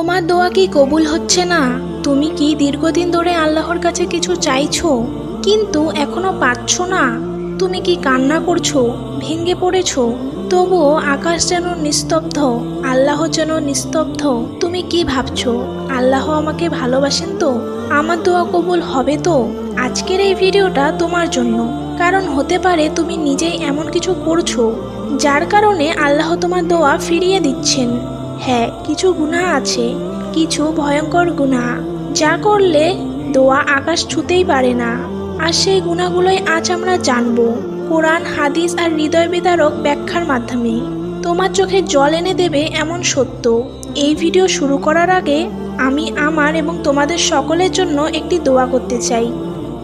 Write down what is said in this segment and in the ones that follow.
তোমার দোয়া কি কবুল হচ্ছে না? তুমি কি দীর্ঘদিন ধরে আল্লাহর কাছে কিছু চাইছো, কিন্তু এখনও পাচ্ছ না? তুমি কি কান্না করছ, ভেঙে পড়েছো? তবুও আকাশ যেন নিস্তব্ধ, আল্লাহ যেন নিস্তব্ধ। তুমি কি ভাবছ, আল্লাহ আমাকে ভালোবাসেন তো? আমার দোয়া কবুল হবে তো? আজকের এই ভিডিওটা তোমার জন্য। কারণ হতে পারে তুমি নিজেই এমন কিছু করছ, যার কারণে আল্লাহ তোমার দোয়া ফিরিয়ে দিচ্ছেন। হ্যাঁ কিছু গুনাহ আছে, কিছু ভয়ঙ্কর গুনাহ। যা করলে দোয়া আকাশ ছুতেই পারে না। আর সেই গুণাগুলোই আজ আমরা জানব। কোরআন, হাদিস আর হৃদয় বিদারক ব্যাখ্যার মাধ্যমে। তোমার চোখে জল এনে দেবে এমন সত্য। এই ভিডিও শুরু করার আগে আমি, আমার এবং তোমাদের সকলের জন্য একটি দোয়া করতে চাই।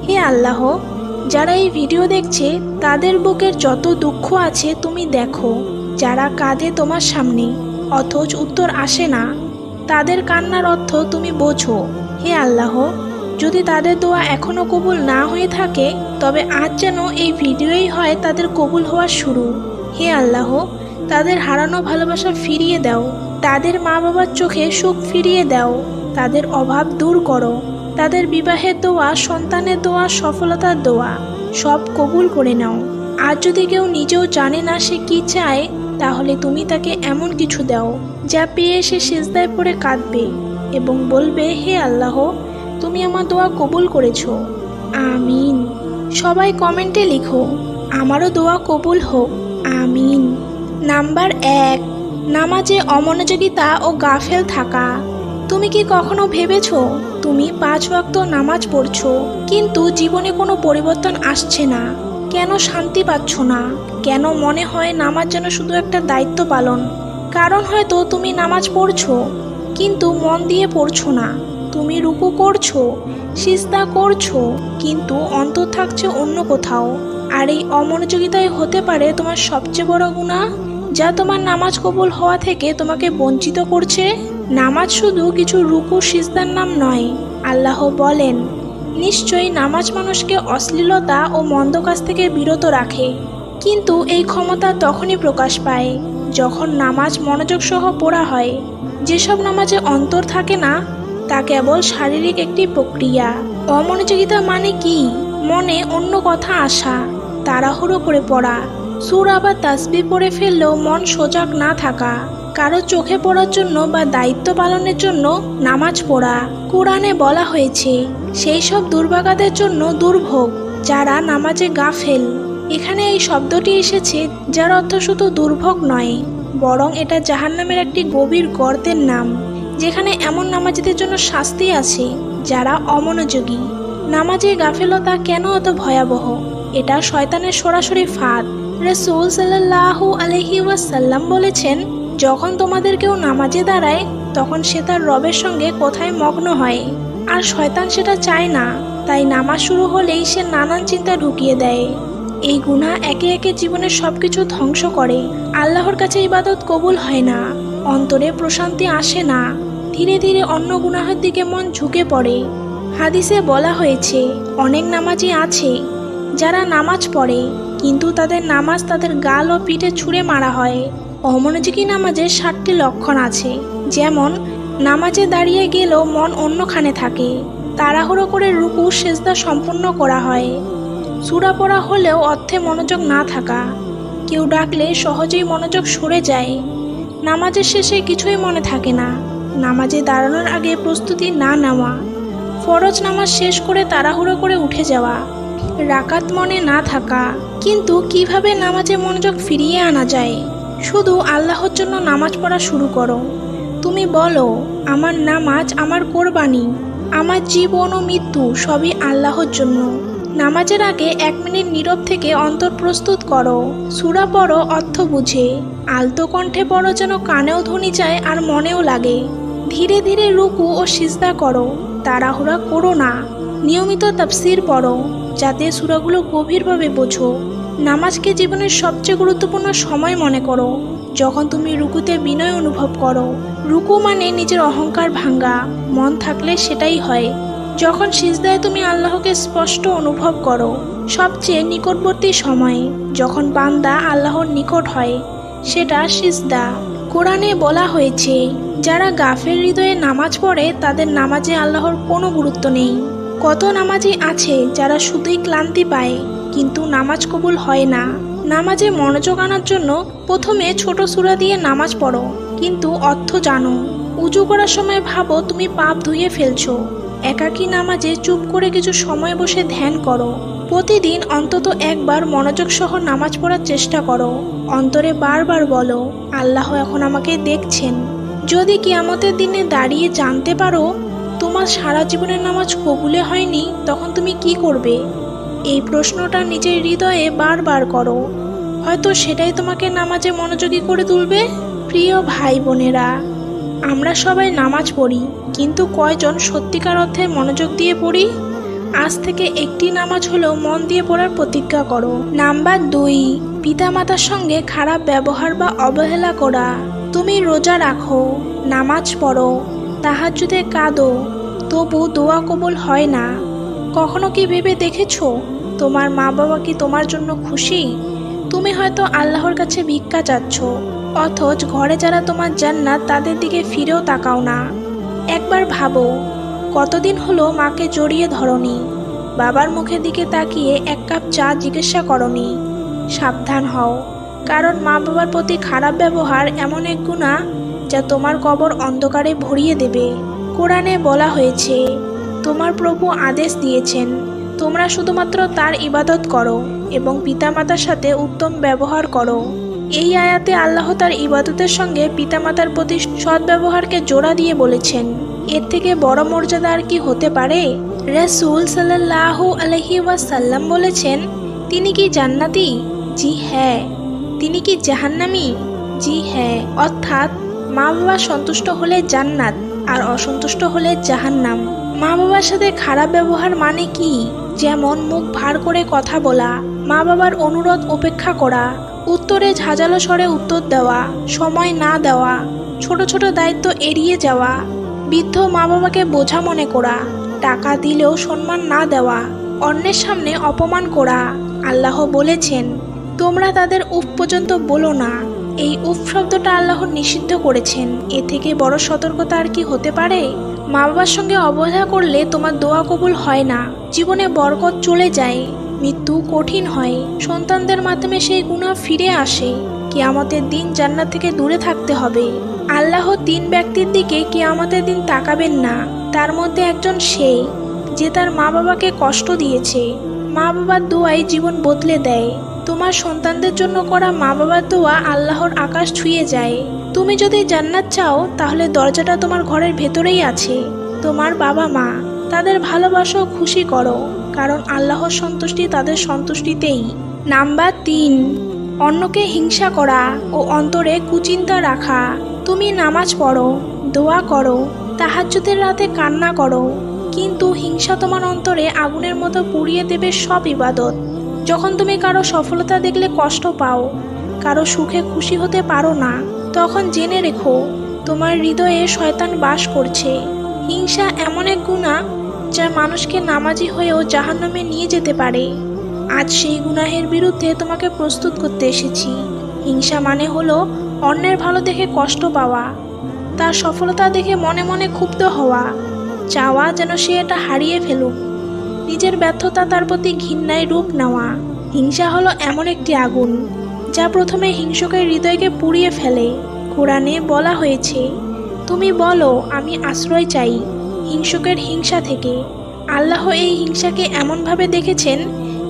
হে আল্লাহ, যারা এই ভিডিও দেখছে, তাদের বুকের যত দুঃখ আছে তুমি দেখো। যারা কাঁদে তোমার সামনে অথচ উত্তর আসে না। তাদের কান্নার অর্থ তুমি বোঝো। হে আল্লাহ, যদি তাদের দোয়া এখনও কবুল না হয়ে থাকে, তবে আজ যেন এই ভিডিওই হয় তাদের কবুল হওয়ার শুরু। হে আল্লাহ, তাদের হারানো ভালোবাসা ফিরিয়ে দাও। তাদের মা বাবার চোখে সুখ ফিরিয়ে দাও। তাদের অভাব দূর করো। তাদের বিবাহের দোয়া, সন্তানের দোয়া, সফলতার দোয়া, সব কবুল করে নাও। আর যদি কেউ নিজেও জানে না সে কি চায় তাহলে তুমি তাকে এমন কিছু দাও, যা পেয়ে সে সেজদায় পড়ে কাঁদবে এবং বলবে, হে আল্লাহ, তুমি আমার দোয়া কবুল করেছ। আমিন। সবাই কমেন্টে লিখো, আমারও দোয়া কবুল হোক। আমিন। নাম্বার এক, নামাজে অমনোযোগিতা ও গাফেল থাকা। তুমি কি কখনো ভেবেছ, তুমি পাঁচ ওয়াক্ত নামাজ পড়ছো, কিন্তু জীবনে কোনো পরিবর্তন আসছে না কেন শান্তি পাচ্ছ না? কেন মনে হয় নামাজ যেন শুধু একটা দায়িত্ব পালন? কারণ হয়তো তুমি নামাজ পড়ছো, কিন্তু মন দিয়ে পড়ছো না। তুমি রুকু করছ, সিজদা করছ, কিন্তু অন্তর থাকছে অন্য কোথাও। আর এই অমনোযোগিতায় হতে পারে তোমার সবচেয়ে বড় গুণা? যা তোমার নামাজ কবুল হওয়া থেকে তোমাকে বঞ্চিত করছে? নামাজ শুধু কিছু রুকু, সিজদার নাম নয়, আল্লাহ বলেন নিশ্চয়ই নামাজ মানুষকে অশ্লীলতা ও মন্দ কাজ থেকে বিরত রাখে। কিন্তু এই ক্ষমতা তখনই প্রকাশ পায়, যখন নামাজ মনোযোগ সহ পড়া হয়। যেসব নামাজে অন্তর থাকে না, তা কেবল শারীরিক একটি প্রক্রিয়া। অমনোযোগিতা মানে কি? মনে অন্য কথা আসা, তাড়াহুড়ো করে পড়া, সুর আবার তাসবি পড়ে ফেললেও মন সজাগ না থাকা। কারও চোখে পড়ার জন্য বা দায়িত্ব পালনের জন্য নামাজ পড়া। কোরআনে বলা হয়েছে, সেই সব দুর্ভাগাদের জন্য দুর্ভোগ, যারা নামাজে গাফেল। এখানে এই শব্দটি এসেছে, যার অর্থ শুধু দুর্ভোগ নয়, বরং এটা জাহান্নামের একটি গভীর গর্তের নাম, যেখানে এমন নামাজিদের জন্য শাস্তি আছে, যারা অমনোযোগী। নামাজে গাফেলতা কেন এত ভয়াবহ? এটা শয়তানের সরাসরি ফাঁদ। রসুল সাল্লাহু আলহি ওয়াসাল্লাম বলেছেন যখন তোমাদের কেউ নামাজে দাঁড়ায়, তখন সে তার রবের সঙ্গে কোথায় মগ্ন হয়। আর শয়তান সেটা চায় না, তাই নামাজ শুরু হলেই সে নানান চিন্তা ঢুকিয়ে দেয়। এই গুণা একে একে জীবনের সব কিছু ধ্বংস করে। আল্লাহর কাছে ইবাদত কবুল হয় না, অন্তরে প্রশান্তি আসে না, ধীরে ধীরে অন্য গুনাহের দিকে মন ঝুঁকে পড়ে। হাদিসে বলা হয়েছে, অনেক নামাজি আছে, যারা নামাজ পড়ে, কিন্তু তাদের নামাজ তাদের গাল ও পিঠে ছুঁড়ে মারা হয়। অমনোযোগী নামাজের ষাটটি লক্ষণ আছে। যেমন, নামাজে দাঁড়িয়ে গেলেও মন অন্যখানে থাকে। তাড়াহুড়ো করে রুকু, সেজদা সম্পূর্ণ করা হয়। সুরা পড়া হলেও অর্থে মনোযোগ না থাকা। কেউ ডাকলে সহজেই মনোযোগ সরে যায়। নামাজের শেষে কিছুই মনে থাকে না। নামাজে দাঁড়ানোর আগে প্রস্তুতি না নেওয়া। ফরজ নামাজ শেষ করে তাড়াহুড়ো করে উঠে যাওয়া। রাকাত মনে না থাকা। কিন্তু কীভাবে নামাজে মনোযোগ ফিরিয়ে আনা যায়? শুধু আল্লাহর জন্য নামাজ পড়া শুরু করো। তুমি বলো, আমার নামাজ আমার কোরবানি, আমার জীবন ও মৃত্যু সবই আল্লাহর জন্য। নামাজের আগে এক মিনিট নীরব থেকে অন্তর প্রস্তুত করো। সুরা পড়ো, অর্থ বুঝে। আলতো কণ্ঠে পড়ো যেন কানেও ধ্বনি যায় আর মনেও লাগে। ধীরে ধীরে রুকু ও সিজদা করো। তাড়াহুড়া করো না। নিয়মিত তাফসির পড়ো, যাতে সুরাগুলো গভীরভাবে বোঝো। নামাজকে জীবনের সবচেয়ে গুরুত্বপূর্ণ সময় মনে করো। যখন তুমি রুকুতে বিনয় অনুভব করো, রুকু মানে নিজের অহংকার ভাঙ্গা, মন থাকলে সেটাই হয়। যখন সিজদায় তুমি আল্লাহকে স্পষ্ট অনুভব করো, সবচেয়ে নিকটবর্তী সময়, যখন বান্দা আল্লাহর নিকট হয়, সেটা সিজদা। কোরআনে বলা হয়েছে, যারা গাফের হৃদয়ে নামাজ পড়ে, তাদের নামাজে আল্লাহর কোনো গুরুত্ব নেই। কত নামাজি আছে যারা শুধুই ক্লান্তি পায়, কিন্তু নামাজ কবুল হয় না। নামাজে মনোযোগ আনার জন্য প্রথমে ছোট সূরা দিয়ে নামাজ পড়ো, কিন্তু অর্থ জানো। উজু করার সময় ভাবো তুমি পাপ ধুয়ে ফেলছো। একাকী নামাজে চুপ করে কিছু সময় বসে ধ্যান করো। প্রতিদিন অন্তত একবার মনোযোগ সহ নামাজ পড়ার চেষ্টা করো। অন্তরে বারবার বলো, আল্লাহ এখন আমাকে দেখছেন। যদি কিয়ামতের দিনে দাঁড়িয়ে জানতে পারো তোমার সারা জীবনের নামাজ কবুলে হয়নি, তখন তুমি কি করবে? এই প্রশ্নটা নিজের হৃদয়ে বারবার করো। হয়তো সেটাই তোমাকে নামাজে মনোযোগী করে তুলবে? প্রিয় ভাই বোনেরা, আমরা সবাই নামাজ পড়ি, কিন্তু কয়জন সত্যিকার অর্থে মনোযোগ দিয়ে পড়ি? আজ থেকে একটি নামাজ হলেও মন দিয়ে পড়ার প্রতিজ্ঞা করো। নাম্বার দুই, পিতামাতার সঙ্গে খারাপ ব্যবহার বা অবহেলা করা। তুমি রোজা রাখো, নামাজ পড়ো তাহার তাহাজ্জুদে কাঁদো তবু দোয়া কবুল হয় না। কখনো কি ভেবে দেখেছ? তোমার মা বাবা কি তোমার জন্য খুশি? তুমি হয়তো আল্লাহর কাছে ভিক্ষা চাচ্ছ, অথচ ঘরে যারা তোমার জান্নাত, তাদের দিকে ফিরেও তাকাও না। একবার ভাবো, কতদিন হলো মাকে জড়িয়ে ধরনি? বাবার মুখের দিকে তাকিয়ে এক কাপ চা জিজ্ঞাসা করনি। সাবধান হও, কারণ মা বাবার প্রতি খারাপ ব্যবহার এমন এক গুণা যা তোমার কবর অন্ধকারে ভরিয়ে দেবে। কোরআনে বলা হয়েছে, তোমার প্রভু আদেশ দিয়েছেন, তোমরা শুধুমাত্র তার ইবাদত করো এবং পিতামাতার সাথে উত্তম ব্যবহার করো। এই আয়াতে আল্লাহ তার ইবাদতের সঙ্গে পিতামাতার প্রতি সদ্ব্যবহারকে জোড়া দিয়ে বলেছেন, এর থেকে বড় মর্যাদা আর কি হতে পারে? রাসূল সাল্লাহ আলহি ওয়াসাল্লাম বলেছেন, তিনি কি জান্নাতি? জি হ্যাঁ। তিনি কি জাহান্নামি? জি হ্যাঁ। অর্থাৎ মা বাবা সন্তুষ্ট হলে জান্নাত। আর অসন্তুষ্ট হলে জাহান্নাম। মা বাবার সাথে খারাপ ব্যবহার মানে কি? যেমন মুখ ভার করে কথা বলা মা বাবার অনুরোধ উপেক্ষা করা, উত্তরে ঝাঁঝালো স্বরে উত্তর দেওয়া, সময় না দেওয়া, ছোট ছোট দায়িত্ব এড়িয়ে যাওয়া, বৃদ্ধ মা বাবাকে বোঝা মনে করা, টাকা দিলেও সম্মান না দেওয়া, অন্যের সামনে অপমান করা, আল্লাহ বলেছেন, তোমরা তাদের উফ পর্যন্ত বলো না। এই উফ শব্দটা আল্লাহ নিষিদ্ধ করেছেন। এ থেকে বড় সতর্কতা আর কি হতে পারে? মা বাবার সঙ্গে অবহেলা করলে তোমার দোয়া কবুল হয় না। জীবনে বরকত চলে যায়, মৃত্যু কঠিন হয়। সন্তানদের মাধ্যমে সেই গুণা ফিরে আসে। কে কিয়ামতের দিন জান্নাত থেকে দূরে থাকতে হবে। আল্লাহ তিন ব্যক্তির দিকে কিয়ামতের দিন তাকাবেন না। তার মধ্যে একজন সেই, যে তার মা বাবাকে কষ্ট দিয়েছে। মা বাবার দোয়াই জীবন বদলে দেয়। তোমার সন্তানদের জন্য করা মা বাবার দোয়া আল্লাহর আকাশ ছুঁয়ে যায়। তুমি যদি জান্নাত চাও, তাহলে দরজাটা তোমার ঘরের ভেতরেই আছে। তোমার বাবা মা, তাদের ভালোবাসো, খুশি করো, কারণ আল্লাহর সন্তুষ্টি তাদের সন্তুষ্টিতেই। নাম্বার তিন, অন্যকে হিংসা করা ও অন্তরে কুচিন্তা রাখা। তুমি নামাজ পড়ো, দোয়া করো, তাহাজ্জুদের রাতে কান্না করো, কিন্তু হিংসা তোমার অন্তরে আগুনের মতো পুড়িয়ে দেবে সব ইবাদত। যখন তুমি কারও সফলতা দেখলে কষ্ট পাও, কারও সুখে খুশি হতে পারো না, তখন জেনে রেখো, তোমার হৃদয়ে শয়তান বাস করছে। হিংসা এমন এক গুণা যা মানুষকে নামাজি হয়েও জাহান্নামে নিয়ে যেতে পারে। আজ সেই গুনাহের বিরুদ্ধে তোমাকে প্রস্তুত করতে এসেছি। হিংসা মানে হলো অন্যের ভালো দেখে কষ্ট পাওয়া, তার সফলতা দেখে মনে মনে ক্ষুব্ধ হওয়া, চাওয়া যেন সে এটা হারিয়ে ফেলুক। নিজের ব্যর্থতা তার প্রতি ঘৃণায় রূপ নেওয়া। হিংসা হলো এমন একটি আগুন, যা প্রথমে হিংসকের হৃদয়কে পুড়িয়ে ফেলে। কোরআনে বলা হয়েছে, তুমি বলো, আমি আশ্রয় চাই হিংসকের হিংসা থেকে। আল্লাহ এই হিংসাকে এমনভাবে দেখেছেন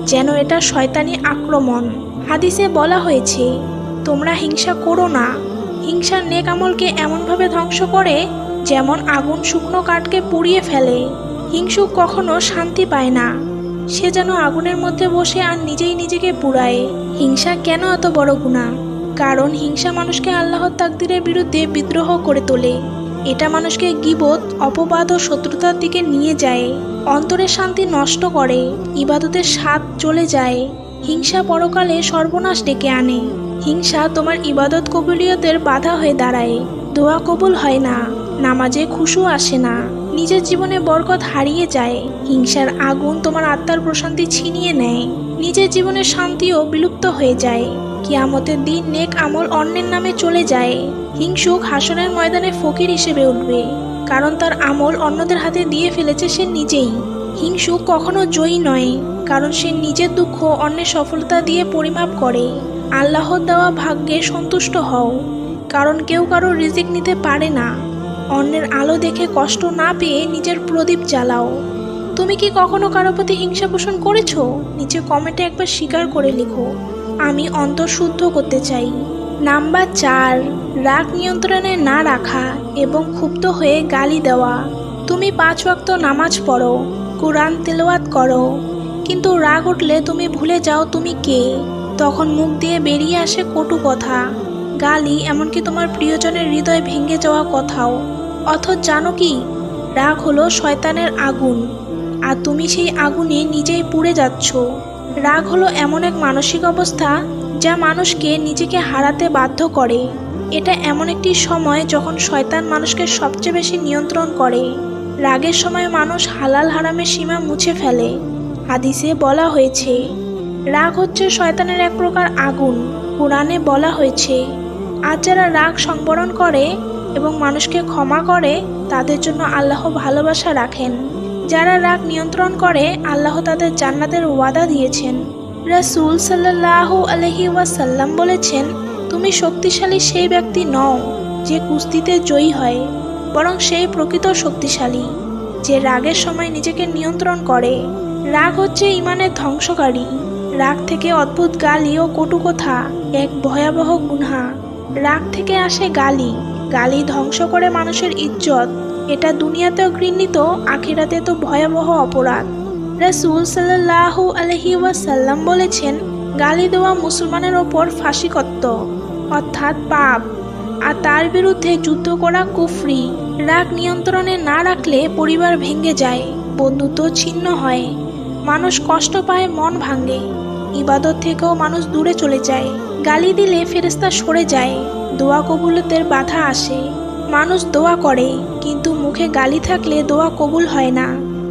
যেন এটা শয়তানি আক্রমণ। হাদিসে বলা হয়েছে, তোমরা হিংসা করো না। হিংসার নেক আমলকে এমনভাবে ধ্বংস করে যেমন আগুন শুকনো কাঠকে পুড়িয়ে ফেলে। হিংসুক কখনো শান্তি পায় না। সে যেন আগুনের মধ্যে বসে আর নিজেই নিজেকে পুড়ায়। হিংসা কেন এত বড় গুণা? কারণ হিংসা মানুষকে আল্লাহর তাকদিরের বিরুদ্ধে বিদ্রোহ করে তোলে। এটা মানুষকে গিবত, অপবাদ ও শত্রুতার দিকে নিয়ে যায়। অন্তরের শান্তি নষ্ট করে, ইবাদতের স্বাদ চলে যায়। হিংসা পরকালে সর্বনাশ ডেকে আনে। হিংসা তোমার ইবাদত কবুলিয়তের বাধা হয়ে দাঁড়ায়। দোয়া কবুল হয় না, নামাজে খুশু আসে না। নিজের জীবনে বরকত হারিয়ে যায়। হিংসার আগুন তোমার আত্মার প্রশান্তি ছিনিয়ে নেয়। নিজের জীবনের শান্তিও বিলুপ্ত হয়ে যায়। কিয়ামতের দিন নেক আমল অন্যের নামে চলে যায়। হিংসুক হাসনের ময়দানে ফকির হিসেবে উঠবে। কারণ তার আমল অন্যদের হাতে দিয়ে ফেলেছে সে নিজেই। হিংসুক কখনো জয়ী নয়, কারণ সে নিজের দুঃখ অন্যের সফলতা দিয়ে পরিমাপ করে। আল্লাহর দেওয়া ভাগ্যে সন্তুষ্ট হও, কারণ কেউ কারও রিজিক নিতে পারে না। অন্যের আলো দেখে কষ্ট না পেয়ে নিজের প্রদীপ জ্বালাও। তুমি কি কখনো কারও প্রতি হিংসা পোষণ করেছ? নিচে কমেন্টে একবার স্বীকার করে লিখো। আমি অন্তর শুদ্ধ করতে চাই। নাম্বার চার, রাগ নিয়ন্ত্রণে না রাখা এবং ক্ষুব্ধ হয়ে গালি দেওয়া। তুমি পাঁচ ওয়াক্ত নামাজ পড়ো, কোরআন তেলাওয়াত করো, কিন্তু রাগ উঠলে তুমি ভুলে যাও তুমি কে। তখন মুখ দিয়ে বেরিয়ে আসে কটু কথা। গালি এমনকি তোমার প্রিয়জনের হৃদয় ভেঙে যাওয়া কথাও। অথচ জানো কি? রাগ হলো শয়তানের আগুন। আর তুমি সেই আগুনে নিজেই পুড়ে যাচ্ছ। রাগ হলো এমন এক মানসিক অবস্থা যা মানুষকে নিজেকে হারাতে বাধ্য করে। এটা এমন একটি সময় যখন শয়তান মানুষকে সবচেয়ে বেশি নিয়ন্ত্রণ করে। রাগের সময় মানুষ হালাল হারামের সীমা মুছে ফেলে। হাদিসে বলা হয়েছে, রাগ হচ্ছে শয়তানের এক প্রকার আগুন। কোরআনে বলা হয়েছে আর যারা রাগ সংবরণ করে এবং মানুষকে ক্ষমা করে, তাদের জন্য আল্লাহ ভালোবাসা রাখেন। যারা রাগ নিয়ন্ত্রণ করে, আল্লাহ তাদের জান্নাতের ওয়াদা দিয়েছেন। রাসূল সাল্লাহ আলহি ওয়াসাল্লাম বলেছেন, তুমি শক্তিশালী সেই ব্যক্তি নও যে কুস্তিতে জয়ী হয়, বরং সেই প্রকৃত শক্তিশালী, যে রাগের সময় নিজেকে নিয়ন্ত্রণ করে। রাগ হচ্ছে ইমানের ধ্বংসকারী। রাগ থেকে অদ্ভুত গালি ও কটু কথা, এক ভয়াবহ গুনহা। রাগ থেকে আসে গালি। গালি ধ্বংস করে মানুষের ইজ্জত। এটা দুনিয়াতেও ঘৃণিত আখিরাতে তো ভয়াবহ অপরাধ। রাসূল সাল্লাল্লাহু আলহি ওয়াসাল্লাম বলেছেন, গালি দেওয়া মুসলমানের ওপর ফাঁসিকত্ব, অর্থাৎ পাপ। আর তার বিরুদ্ধে যুদ্ধ করা কুফরি, রাগ নিয়ন্ত্রণে না রাখলে পরিবার ভেঙে যায়, বন্ধুত্ব ছিন্ন হয়। মানুষ কষ্ট পায়, মন ভাঙে। ইবাদত থেকেও মানুষ দূরে চলে যায়। গালি দিলে ফেরেস্তা সরে যায়। দোয়া কবুলতের বাধা আসে। মানুষ দোয়া করে, কিন্তু মুখে গালি থাকলে দোয়া কবুল হয় না।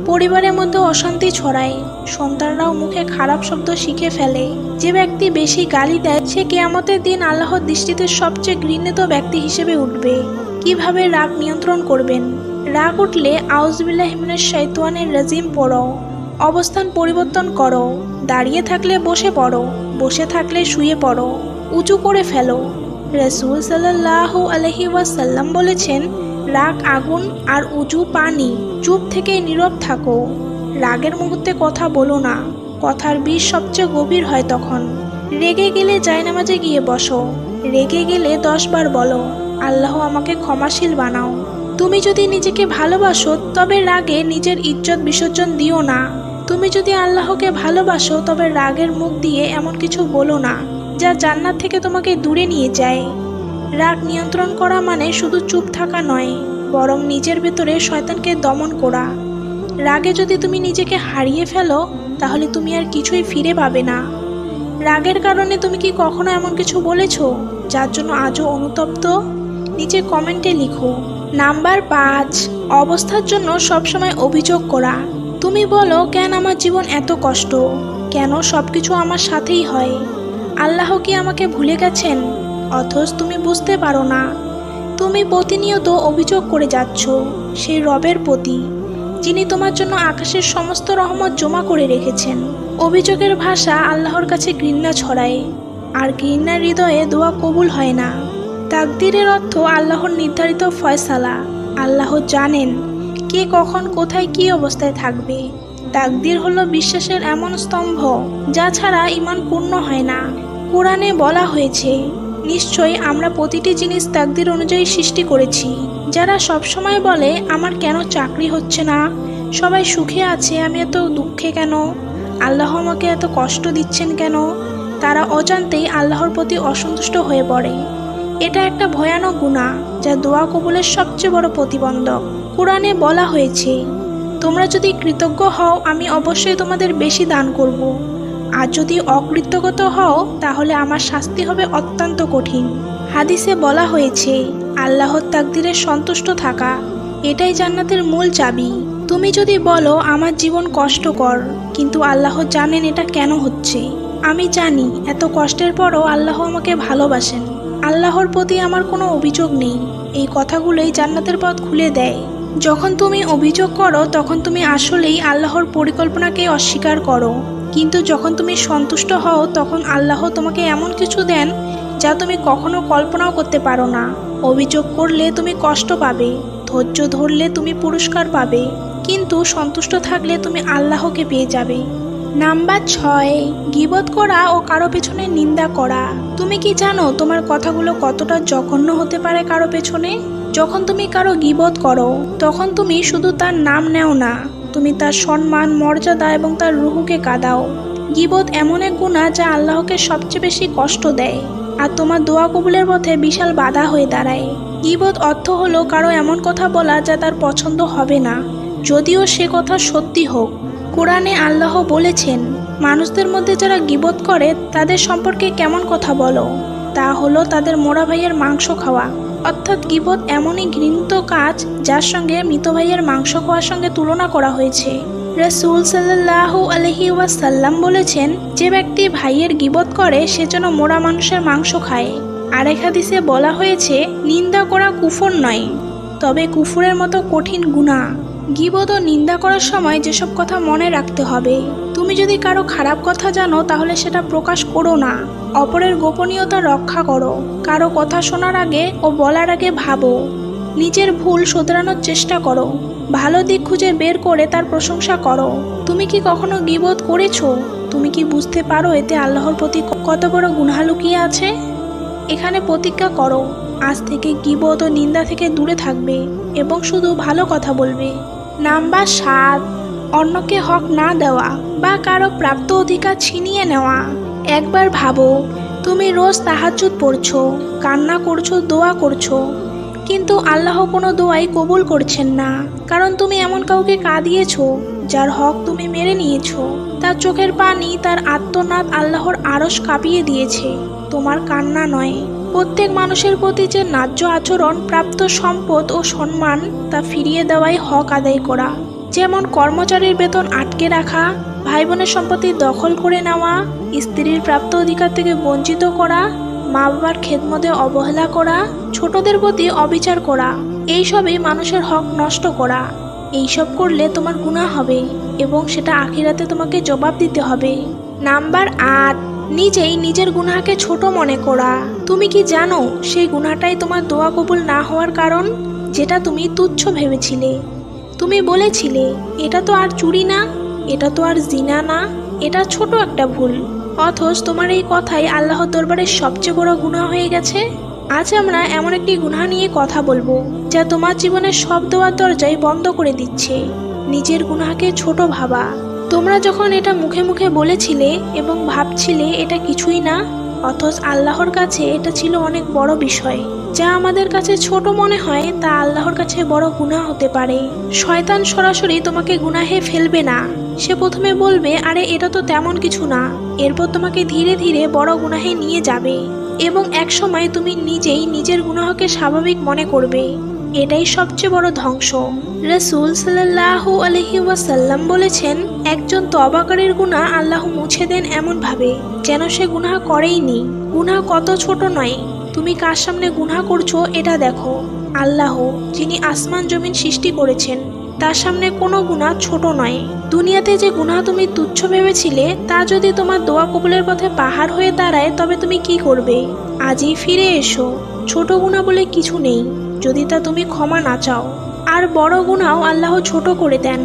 পরিবারের মধ্যে অশান্তি ছড়ায়। সন্তানরাও মুখে খারাপ শব্দ শিখে ফেলে। যে ব্যক্তি বেশি গালি দেয়, সে কেয়ামতের দিন আল্লাহর দৃষ্টিতে সবচেয়ে ঘৃণিত ব্যক্তি হিসেবে উঠবে। কীভাবে রাগ নিয়ন্ত্রণ করবেন? রাগ উঠলে আউজবিল্লাহিমিনের শৈতানের রাজিম পড়ো। অবস্থান পরিবর্তন করো। দাঁড়িয়ে থাকলে বসে পড়ো, বসে থাকলে শুয়ে পড়ো, উঁচু করে ফেলো। রসুল সাল্লাহ আলহি ওয়াসাল্লাম বলেছেন, রাগ আগুন আর উঁচু পানি, চুপ থেকে নীরব থাকো। রাগের মুহূর্তে কথা বলো না, কথার বিষ সবচেয়ে গভীর হয় তখন। রেগে গেলে জায়নামাজে গিয়ে বসো, রেগে গেলে দশবার বলো, আল্লাহ আমাকে ক্ষমাশীল বানাও। তুমি যদি নিজেকে ভালোবাসো, তবে রাগে নিজের ইজ্জত বিসর্জন দিও না। তুমি যদি আল্লাহকে ভালোবাসো, তবে রাগের মুখ দিয়ে এমন কিছু বলো না, যা জান্নাত থেকে তোমাকে দূরে নিয়ে যায়। রাগ নিয়ন্ত্রণ করা মানে শুধু চুপ থাকা নয়, বরং নিজের ভেতরে শয়তানকে দমন করা। রাগে যদি তুমি নিজেকে হারিয়ে ফেলো, তাহলে তুমি আর কিছুই ফিরে পাবে না। রাগের কারণে তুমি কি কখনো এমন কিছু বলেছ, যার জন্য আজও অনুতপ্ত? নিচে কমেন্টে লিখো, নাম্বার পাঁচ, অবস্থার জন্য সবসময় অভিযোগ করা। তুমি বলো, কেন আমার জীবন এত কষ্ট? কেন সব কিছু আমার সাথেই হয়? আল্লাহ কি আমাকে ভুলে গেছেন? অথচ তুমি বুঝতে পারো না। তুমি প্রতিনিয়ত অভিযোগ করে যাচ্ছ, সেই রবের প্রতি, যিনি তোমার জন্য আকাশের সমস্ত রহমত জমা করে রেখেছেন। অভিযোগের ভাষা আল্লাহর কাছে ঘৃণা ছড়ায়, আর ঘৃণার হৃদয়ে দোয়া কবুল হয় না। তাকদিরের অর্থ আল্লাহর নির্ধারিত ফয়সালা। আল্লাহ জানেন কে কখন কোথায় কী অবস্থায় থাকবে? তাকদির হলো বিশ্বাসের এমন স্তম্ভ, যা ছাড়া ইমান পূর্ণ হয় না। কোরআনে বলা হয়েছে, নিশ্চয়ই আমরা প্রতিটি জিনিস তাকদির অনুযায়ী সৃষ্টি করেছি। যারা সবসময় বলে, আমার কেন চাকরি হচ্ছে না? সবাই সুখে আছে, আমি এত দুঃখে কেন? আল্লাহ আমাকে এত কষ্ট দিচ্ছেন কেন? তারা অজান্তেই আল্লাহর প্রতি অসন্তুষ্ট হয়ে পড়ে। এটা একটা ভয়ানক গুণা যা দোয়া কবুলের সবচেয়ে বড় প্রতিবন্ধক। কোরআনে বলা হয়েছে, তোমরা যদি কৃতজ্ঞ হও, আমি অবশ্যই তোমাদের বেশি দান করব। আর যদি অকৃতজ্ঞত হও, তাহলে আমার শাস্তি হবে অত্যন্ত কঠিন। হাদিসে বলা হয়েছে, আল্লাহর তাকদিরে সন্তুষ্ট থাকা, এটাই জান্নাতের মূল চাবি। তুমি যদি বলো, আমার জীবন কষ্টকর, কিন্তু আল্লাহ জানেন এটা কেন হচ্ছে। আমি জানি, এত কষ্টের পরও আল্লাহ আমাকে ভালোবাসেন। আল্লাহর প্রতি আমার কোনো অভিযোগ নেই। এই কথাগুলোই জান্নাতের পথ খুলে দেয়। যখন তুমি অভিযোগ করো, তখন তুমি আসলেই আল্লাহর পরিকল্পনাকে অস্বীকার করো। কিন্তু যখন তুমি সন্তুষ্ট হও, তখন আল্লাহ তোমাকে এমন কিছু দেন যা তুমি কখনো কল্পনাও করতে পারো না। অভিযোগ করলে তুমি কষ্ট পাবে, ধৈর্য ধরলে তুমি পুরস্কার পাবে, কিন্তু সন্তুষ্ট থাকলে তুমি আল্লাহকে পেয়ে যাবে। নাম্বার ছয়, গিবত করা ও কারও পেছনে নিন্দা করা। তুমি কি জানো তোমার কথাগুলো কতটা জঘন্য হতে পারে কারও পেছনে? যখন তুমি কারও গিবত করো, তখন তুমি শুধু তার নাম নেও না, তুমি তার সম্মান, মর্যাদা এবং তার রুহুকে কাঁদাও। গিবত এমন এক গুণা যা আল্লাহকে সবচেয়ে বেশি কষ্ট দেয়, আর তোমার দোয়া কবুলের পথে বিশাল বাধা হয়ে দাঁড়ায়। গিবত অর্থ হলো কারও এমন কথা বলা যা তার পছন্দ হবে না। যদিও সে কথা সত্যি হোক, কোরআনে আল্লাহ বলেছেন, মানুষদের মধ্যে যারা গিবত করে, তাদের সম্পর্কে কেমন কথা বলো? তা হলো তাদের মোড়া ভাইয়ের মাংস খাওয়া। অর্থাৎ গিবত এমনই ঘৃণিত কাজ যার সঙ্গে মৃত ভাইয়ের মাংস খাওয়ার সঙ্গে তুলনা করা হয়েছে। রসুল সাল্লাহ আলহি ওয়াসাল্লাম বলেছেন, যে ব্যক্তি ভাইয়ের গিবত করে, সে যেন মোড়া মানুষের মাংস খায়। আরেক হাদিসে বলা হয়েছে, নিন্দা করা কুফর নয়, তবে কুফুরের মতো কঠিন গুণা গিবত ও নিন্দা করার সময় যেসব কথা মনে রাখতে হবে। তুমি যদি কারও খারাপ কথা জানো, তাহলে সেটা প্রকাশ করো না। অপরের গোপনীয়তা রক্ষা করো। কারও কথা শোনার আগে ও বলার আগে ভাবো। নিজের ভুল শোধরানোর চেষ্টা করো। ভালো দিক খুঁজে বের করে তার প্রশংসা করো। তুমি কি কখনো গিবোধ করেছ? তুমি কি বুঝতে পারো এতে আল্লাহর প্রতি কত বড় গুনহা লুকিয়ে আছে? এখানে প্রতিজ্ঞা করো, আজ থেকে গিবত ও নিন্দা থেকে দূরে থাকবে এবং শুধু ভালো কথা বলবে। নাম্বার সাত, অন্যকে হক না দেওয়া বা কারও প্রাপ্ত অধিকার ছিনিয়ে নেওয়া। একবার ভাবো, তুমি রোজ তাহাজ্জুদ পড়ছো, কান্না করছ, দোয়া করছ, কিন্তু আল্লাহ কোনো দোয়াই কবুল করছেন না। কারণ তুমি এমন কাউকে কাঁদিয়েছো, যার হক তুমি মেরে নিয়েছো। তার চোখের পানি, তার আত্মনাদ আল্লাহর আড়স কাঁপিয়ে দিয়েছে। তোমার কান্না নয়। প্রত্যেক মানুষের প্রতি যে ন্যায্য আচরণ, প্রাপ্ত সম্পদ ও সম্মান, তা ফিরিয়ে দেওয়াই হক আদায় করা। যেমন কর্মচারীর বেতন আটকে রাখা ভাই বোনের সম্পত্তি দখল করে নেওয়া, স্ত্রীর প্রাপ্ত অধিকার থেকে বঞ্চিত করা মা বাবার খেদমতে অবহেলা করা, ছোটদের প্রতি অবিচার করা, এইসবই মানুষের হক নষ্ট করা। এইসব করলে তোমার গুণা হবে এবং সেটা আখিরাতে তোমাকে জবাব দিতে হবে। নাম্বার আট, নিজেই নিজের গুনাহকে ছোট মনে করা। তুমি কি জানো, সেই গুনাহটাই তোমার দোয়া কবুল না হওয়ার কারণ, যেটা তুমি তুচ্ছ ভেবেছিলে? তুমি বলেছিলে, এটা তো আর চুরি না, এটা তো আর জিনা না, এটা ছোট একটা ভুল। অথচ তোমার এই কথাই আল্লাহর দরবারের সবচেয়ে বড় গুনাহ হয়ে গেছে। আজ আমরা এমন একটি গুনাহ নিয়ে কথা বলব, যা তোমার জীবনের সব দোয়ার দরজায় বন্ধ করে দিচ্ছে। নিজের গুনাহকে ছোট ভাবা। তোমরা যখন এটা মুখে মুখে বলেছিলে এবং ভাবছিলে এটা কিছুই না অথচ আল্লাহর কাছে এটা ছিল অনেক বড় বিষয়। যা আমাদের কাছে ছোট মনে হয়, তা আল্লাহর কাছে বড় গুণা হতে পারে। শয়তান সরাসরি তোমাকে গুনাহে ফেলবে না। সে প্রথমে বলবে, আরে, এটা তো তেমন কিছু না। এরপর তোমাকে ধীরে ধীরে বড় গুনাহে নিয়ে যাবে। এবং এক সময় তুমি নিজেই নিজের গুনাহকে স্বাভাবিক মনে করবে। এটাই সবচেয়ে বড় ধ্বংস। রসুল সাল্লাহ আলহি ওয়াসাল্লাম বলেছেন, একজন তবাকারীর গুণা আল্লাহ মুছে দেন এমনভাবে, যেন সে গুনাহ করেইনি। গুনাহ কত ছোট নয়। তুমি কার সামনে গুনাহ করছ এটা দেখো। আল্লাহ, যিনি আসমান জমিন সৃষ্টি করেছেন, তার সামনে কোনো গুণা ছোট নয়। দুনিয়াতে যে গুনাহ তুমি তুচ্ছ ভেবেছিলে, তা যদি তোমার দোয়া কবুলের পথে পাহাড় হয়ে দাঁড়ায়, তবে তুমি কি করবে? আজই ফিরে এসো। ছোট গুণা বলে কিছু নেই। যদি তা তুমি ক্ষমা না চাও, আর বড় গুণাও আল্লাহ ছোট করে দেন।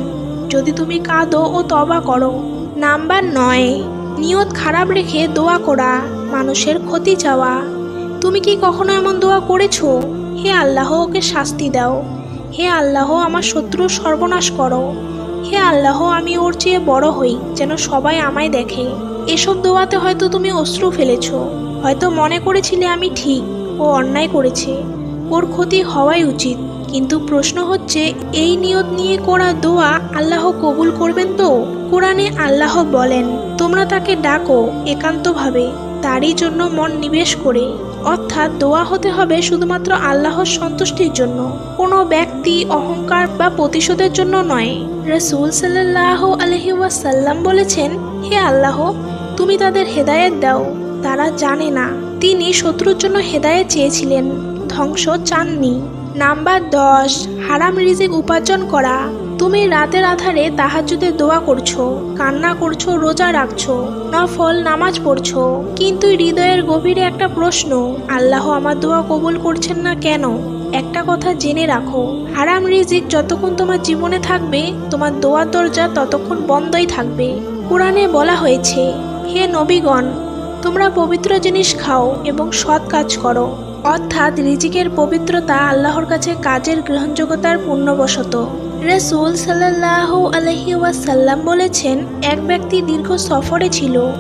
যদি তুমি কাঁদো ও তবা করো। নাম্বার নয়, নিয়ত খারাপ রেখে দোয়া করা, মানুষের ক্ষতি চাওয়া। তুমি কি কখনো এমন দোয়া করেছ? হে আল্লাহ, ওকে শাস্তি দাও। হে আল্লাহ, আমার শত্রুর সর্বনাশ করো। হে আল্লাহ, আমি ওর চেয়ে বড় হই, যেন সবাই আমায় দেখে। এসব দোয়াতে হয়তো তুমি অশ্রু ফেলেছ। হয়তো মনে করেছিলে আমি ঠিক ও অন্যায় করেছে। ওর ক্ষতি হওয়াই উচিত। কিন্তু প্রশ্ন হচ্ছে, এই নিয়ত নিয়ে করা দোয়া আল্লাহ কবুল করবেন তো? কোরআনে আল্লাহ বলেন, তোমরা তাকে ডাকো একান্তভাবে, তারই জন্য মন নিবেশ করে। অর্থাৎ দোয়া হতে হবে শুধুমাত্র আল্লাহর সন্তুষ্টির জন্য। কোনো ব্যক্তি অহংকার বা প্রতিশোধের জন্য নয়। রসুল সাল্লাহ আলহি ওয়াসাল্লাম বলেছেন, হে আল্লাহ, তুমি তাদের হেদায়েত দাও। তারা জানে না। তিনি শত্রুর জন্য হেদায়েত চেয়েছিলেন। ধ্বংস চাননি। নাম্বার দশ, হারাম রিজিক উপার্জন করা। তুমি রাতের আধারে তাহাজ্জুদের দোয়া করছ, কান্না করছ, রোজা রাখছো, নফল নামাজ পড়ছো। কিন্তু হৃদয়ের গভীরে একটা প্রশ্ন, আল্লাহ আমার দোয়া কবুল করছেন না কেন? একটা কথা জেনে রাখো, হারাম রিজিক যতক্ষণ তোমার জীবনে থাকবে, তোমার দোয়া দরজা ততক্ষণ বন্ধই থাকবে। কোরআনে বলা হয়েছে, হে নবীগণ, তোমরা পবিত্র জিনিস খাও এবং সৎ কাজ করো। অর্থাৎ রিজিকের পবিত্রতা আল্লাহর কাছে কাজের গ্রহণযোগ্যতার পূর্ণবশত। রসুল সাল্লাহ আলহি ওয়াসাল্লাম বলেছেন, এক ব্যক্তি দীর্ঘ সফরে ছিল,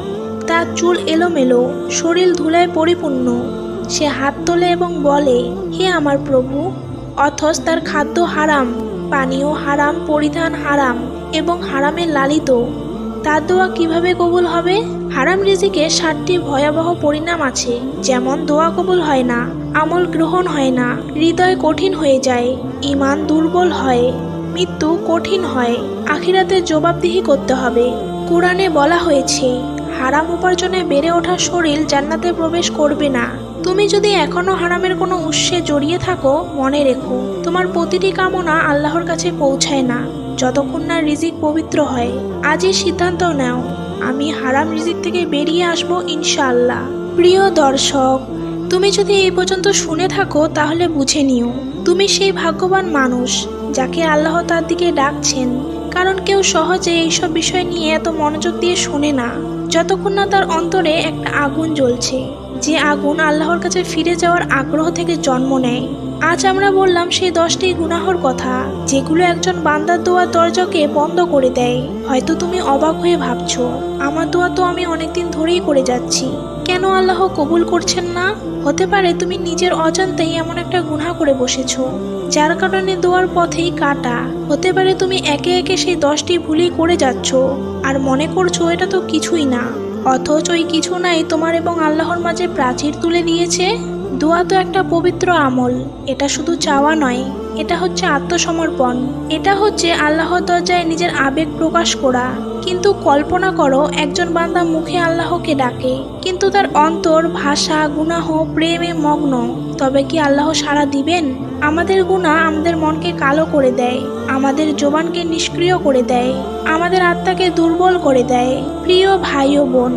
তার চুল এলোমেলো, শরীর ধুলায় পরিপূর্ণ। সে হাত তোলে এবং বলে, হে আমার প্রভু, অথচ তার খাদ্য হারাম, পানীয় হারাম, পরিধান হারাম এবং হারামে লালিত। তার দোয়া কীভাবে কবুল হবে? হারাম রিজিকে সাতটি ভয়াবহ পরিণাম আছে, যেমন দোয়া কবুল হয় না, আমল গ্রহণ হয় না, হৃদয় কঠিন হয়ে যায় ইমান দুর্বল হয়, মৃত্যু কঠিন হয়, আখিরাতে জবাবদিহি করতে হবে। কোরআনে বলা হয়েছে, হারাম উপার্জনে বেড়ে ওঠা শরীর জান্নাতে প্রবেশ করবে না। তুমি যদি এখনও হারামের কোনো উৎসে জড়িয়ে থাকো, মনে রেখো, তোমার প্রতিটি কামনা আল্লাহর কাছে পৌঁছায় না। যতক্ষণ না রিজিক পবিত্র হয়, আজই সিদ্ধান্ত নাও, আমি হারাম রিজিক থেকে বেরিয়ে আসব ইনশাআল্লাহ। প্রিয় দর্শক, তুমি যদি এই পর্যন্ত শুনে থাকো, তাহলে বুঝে নিও, তুমি সেই ভাগ্যবান মানুষ যাকে আল্লাহ তার দিকে ডাকছেন। কারণ কেউ সহজে এইসব বিষয় নিয়ে এত মনোযোগ দিয়ে শোনে না, যতক্ষণ না তার অন্তরে একটা আগুন জ্বলছে। যে আগুন আল্লাহর কাছে ফিরে যাওয়ার আগ্রহ থেকে জন্ম নেয়। আজ আমরা বললাম সেই দশটি গুনাহর কথা, যেগুলো একজন বান্দার দোয়ার দরজাকে বন্ধ করে দেয়। হয়তো তুমি অবাক হয়ে ভাবছ, আমার দোয়া তো আমি অনেকদিন ধরেই করে যাচ্ছি। কেন আল্লাহ কবুল করছেন না? হতে পারে তুমি নিজের অজান্তেই এমন একটা গুনাহ করে বসেছ, যার কারণে দোয়ার পথেই কাটা। হতে পারে তুমি একে একে সেই দশটি ভুলই করে যাচ্ছ, আর মনে করছ এটা তো কিছুই না। অথচ ওই কিছু নাই তোমার এবং আল্লাহর মাঝে প্রাচীর তুলে দিয়েছে দোয়া তো একটা পবিত্র আমল, এটা শুধু চাওয়া নয়। এটা হচ্ছে আত্মসমর্পণ। এটা হচ্ছে আল্লাহর দরজায় নিজের আবেগ প্রকাশ করা। কিন্তু কল্পনা করো, একজন বান্দা মুখে আল্লাহকে ডাকে, কিন্তু তার অন্তর ভাষা, গুনাহ, প্রেমে মগ্ন। তবে কি আল্লাহ সাড়া দিবেন? আমাদের গুণা আমাদের মনকে কালো করে দেয়, আমাদের জবানকে নিষ্ক্রিয় করে দেয়, আমাদের আত্মাকে দুর্বল করে দেয়। প্রিয় ভাই ও বোন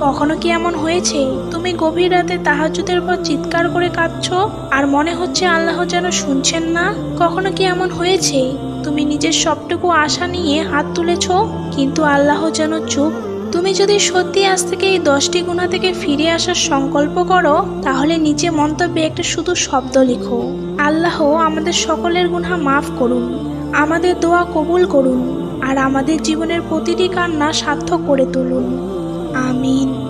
কখনো কি এমন হয়েছে? তুমি গভীর রাতে তাহাজুদের পর চিৎকার করে কাঁদছ? আর মনে হচ্ছে আল্লাহ যেন শুনছেন না? কখনো কি এমন হয়েছে? তুমি নিজের সবটুকু আশা নিয়ে হাত তুলেছ? কিন্তু আল্লাহ যেন চুপ। তুমি যদি সত্যি আজ থেকে এই দশটি গুণা থেকে ফিরে আসার সংকল্প করো, তাহলে নিচে মন্তব্যে একটা শুধু শব্দ লিখো। আল্লাহ আমাদের সকলের গুণা মাফ করুন। আমাদের দোয়া কবুল করুন। আর আমাদের জীবনের প্রতিটি কান্না সার্থক করে তুলুন। আমিন